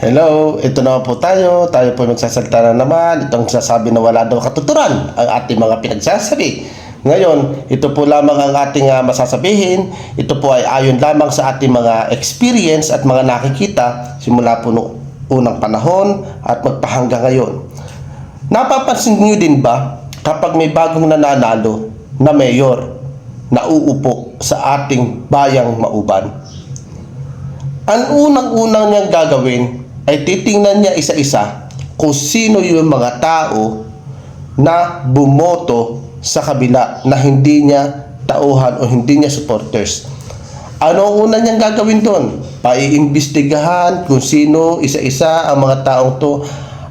Hello, ito naman po tayo. Tayo po magsasalita na naman. Itong sasabi na wala daw katuturan ang ating mga pinagsasabi. Ngayon, ito po lamang ang ating ah, masasabihin. Ito po ay ayon lamang sa ating mga experience at mga nakikita simula po noong unang panahon at magpahanggang ngayon. Napapansin niyo din ba kapag may bagong nananalo na mayor na uupo sa ating bayang mauban? Ang unang-unang niyang gagawin ay titingnan niya isa-isa kung sino yung mga tao na bumoto sa kabila na hindi niya tauhan o hindi niya supporters. Ano ang una niyang gagawin doon? Paiimbestigahan kung sino isa-isa ang mga taong to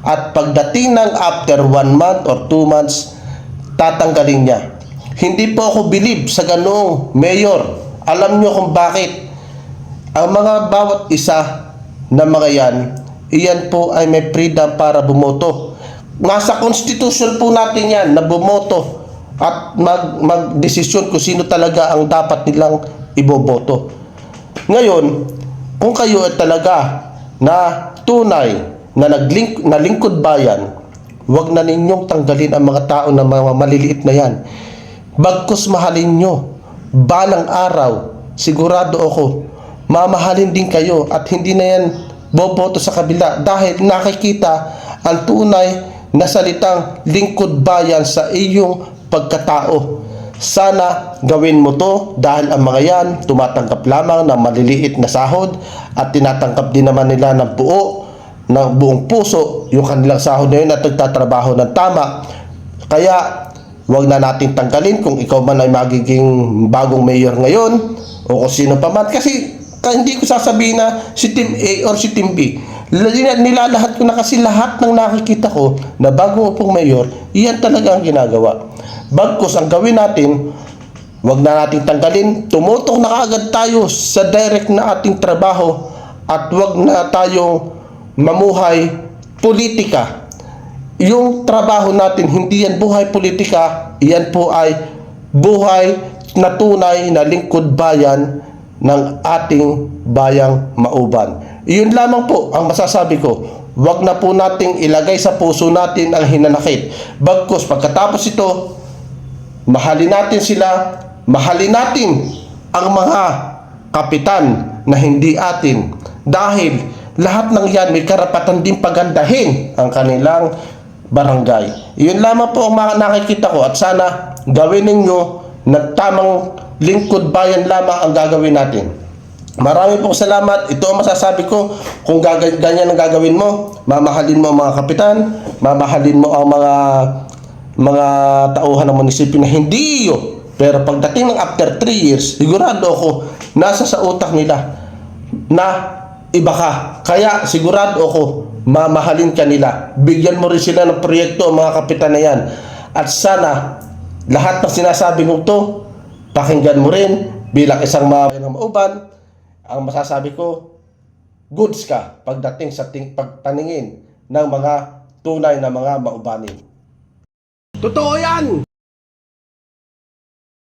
at pagdating ng after one month or two months, tatanggalin niya. Hindi po ako believe sa ganong mayor. Alam niyo kung bakit. Ang mga bawat isa na mga yan, iyan po ay may freedom para bumoto. Nasa constitution po natin yan na bumoto at mag, magdesisyon kung sino talaga ang dapat nilang iboboto. Ngayon, kung kayo ay talaga na tunay na naglink, na bayan, wag na ninyong tanggalin ang mga tao na mga maliliit na yan. Bagkus mahalin nyo, balang araw, sigurado ako, mamahalin din kayo at hindi na yan boboto sa kabila dahil nakikita ang tunay na salitang lingkod bayan sa iyong pagkatao. Sana gawin mo to dahil ang mga yan tumatanggap lamang ng maliliit na sahod at tinatanggap din naman nila ng buo ng buong puso yung kanilang sahod na yun at nagtatrabaho ng tama. Kaya wag na natin tanggalin kung ikaw man ay magiging bagong mayor ngayon o kung sino pa man kasi ka- hindi ko sasabihin na si Team A or si Team B. Nila- Nilalahat ko na kasi lahat ng nakikita ko na bago pong mayor, iyan talaga ang ginagawa. Bagkus ang gawin natin, wag na nating tanggalin, tumutok na kaagad tayo sa direct na ating trabaho at wag na tayong mamuhay politika. Yung trabaho natin, hindi yan buhay politika, yan po ay buhay na tunay na lingkod bayan ng ating bayang mauban. Iyon lamang po ang masasabi ko. Huwag na po nating ilagay sa puso natin ang hinanakit. Bagkus pagkatapos ito, mahalin natin sila, mahalin natin ang mga kapitan na hindi atin. Dahil lahat ng yan may karapatan din pagandahin ang kanilang barangay. Iyon lamang po ang mga nakikita ko at sana gawin ninyo na tamang lingkod bayan lamang ang gagawin natin. Marami pong salamat. Ito ang masasabi ko. Kung ganyan ang gagawin mo, mamahalin mo ang mga kapitan, mamahalin mo ang mga mga tauhan ng munisipyo na hindi iyo. Pero pagdating ng after 3 years, sigurado ako, nasa sa utak nila na iba ka. Kaya sigurado ako, mamahalin ka nila. Bigyan mo rin sila ng proyekto ang mga kapitan na yan. At sana, lahat ng sinasabi ko to, pakinggan mo rin bilang isang mga ng mauban, ang masasabi ko, goods ka pagdating sa ting- pagtaningin ng mga tunay na mga maubanin. Totoo yan!